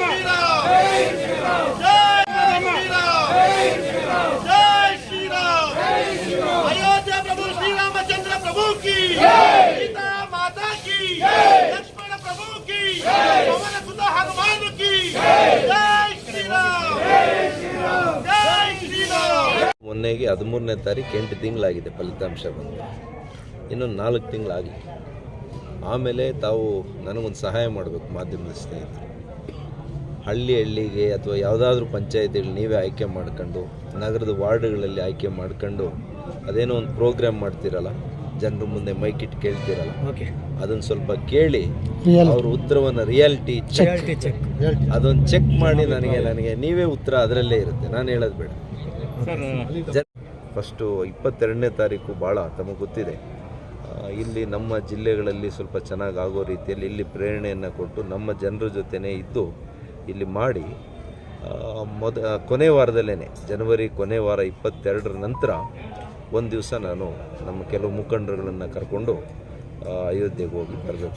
जय प्रभु की सीता माता की लक्ष्मण प्रभु की पवन सुत हनुमान की जय श्री राम जय श्री राम ಮೊನ್ನೆಗೆ ಹದಿಮೂರನೇ ತಾರೀಕು ಎಂಟು ತಿಂಗಳಾಗಿದೆ ಫಲಿತಾಂಶ ಬಂದು ಇನ್ನು ನಾಲ್ಕು ತಿಂಗಳಾಗಿ ಆಮೇಲೆ ತಾವು ನನಗೊಂದು ಸಹಾಯ ಮಾಡಬೇಕು ಮಾಧ್ಯಮದ ಸ್ನೇಹಿತರು ಹಳ್ಳಿ ಹಳ್ಳಿಗೆ ಅಥವಾ ಯಾವುದಾದ್ರೂ ಪಂಚಾಯತಿಗಳು ನೀವೇ ಆಯ್ಕೆ ಮಾಡ್ಕೊಂಡು ನಗರದ ವಾರ್ಡ್ಗಳಲ್ಲಿ ಆಯ್ಕೆ ಮಾಡ್ಕೊಂಡು ಅದೇನೋ ಒಂದು ಪ್ರೋಗ್ರಾಮ್ ಮಾಡ್ತೀರಲ್ಲ ಜನರ ಮುಂದೆ ಮೈಕಿಟ್ಟು ಕೇಳ್ತೀರಲ್ಲ? ಅದನ್ನ ಸ್ವಲ್ಪ ಕೇಳಿ ಅವ್ರ ಉತ್ತರವನ್ನು ರಿಯಾಲಿಟಿ ಚೆಕ್ ಅದೊಂದು ಚೆಕ್ ಮಾಡಿ ನನಗೆ ನನಗೆ ನೀವೇ ಉತ್ತರ ಅದರಲ್ಲೇ ಇರುತ್ತೆ. ನಾನು ಹೇಳೋದು ಬೇಡ. ಜನ ಫಸ್ಟು ಇಪ್ಪತ್ತೆರಡನೇ ತಾರೀಕು ಭಾಳ ತಮಗೆ ಗೊತ್ತಿದೆ. ಇಲ್ಲಿ ನಮ್ಮ ಜಿಲ್ಲೆಗಳಲ್ಲಿ ಸ್ವಲ್ಪ ಚೆನ್ನಾಗಿ ಆಗೋ ರೀತಿಯಲ್ಲಿ ಇಲ್ಲಿ ಪ್ರೇರಣೆಯನ್ನು ಕೊಟ್ಟು ನಮ್ಮ ಜನರ ಜೊತೆನೇ ಇದ್ದು ಇಲ್ಲಿ ಮಾಡಿ ಮೊದ ಕೊನೆ ವಾರದಲ್ಲೇ ಜನವರಿ ಕೊನೆ ವಾರ ಇಪ್ಪತ್ತೆರಡರ ನಂತರ ಒಂದು ದಿವಸ ನಾನು ನಮ್ಮ ಕೆಲವು ಮುಖಂಡರುಗಳನ್ನು ಕರ್ಕೊಂಡು ಅಯೋಧ್ಯೆಗೆ ಹೋಗಿ ಬರಬೇಕು